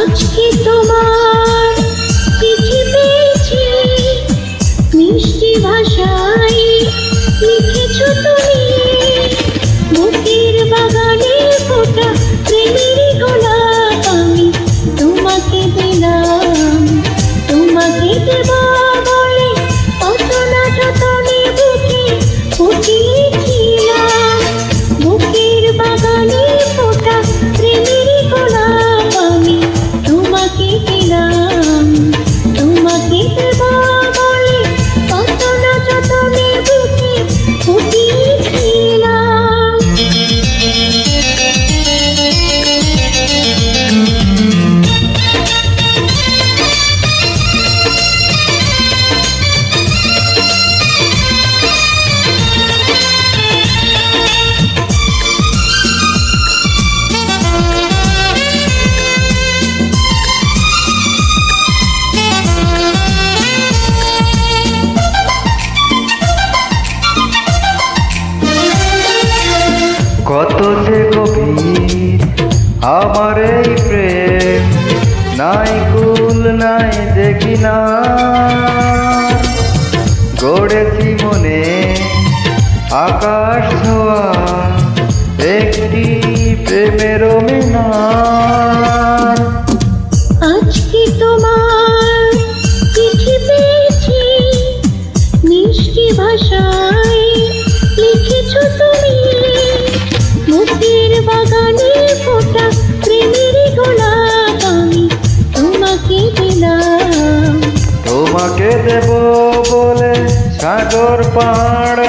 আজকে তোমার মিষ্টি ভাষায় লিখেছো তুমি। বুকের বাগানে ফোটা প্রেমের গোলা। আমার এই প্রেম। নাই কুল, নাই দেখি না। গড়েছি মনে আকাশ ছোঁয়া একটি প্রেমের মিনার তোমাকে দেব বলে সাগর পাহাড়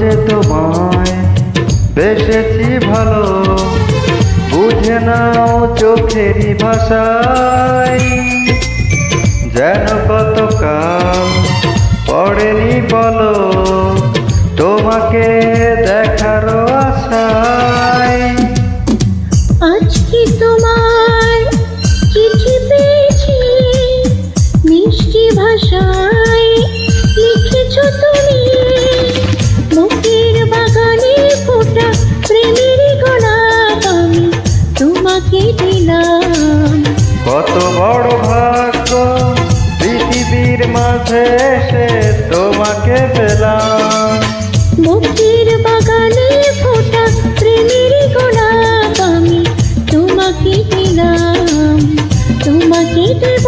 যে তোমায় বেসেছি ভালো, বুঝে নাও চোখেরই ভাষায়। যেন কত কাল পড়েনি বলো, তোমাকে দেখারও আশায়। কি দিলাম কত বড় ভাগ্য পৃথিবীর মাঝে এসে তোমাকে পেলাম। মুক্তির বাগানে ফোটা প্রেমের গোলাপ আমি তোমাকে দিলাম তোমাকে দেব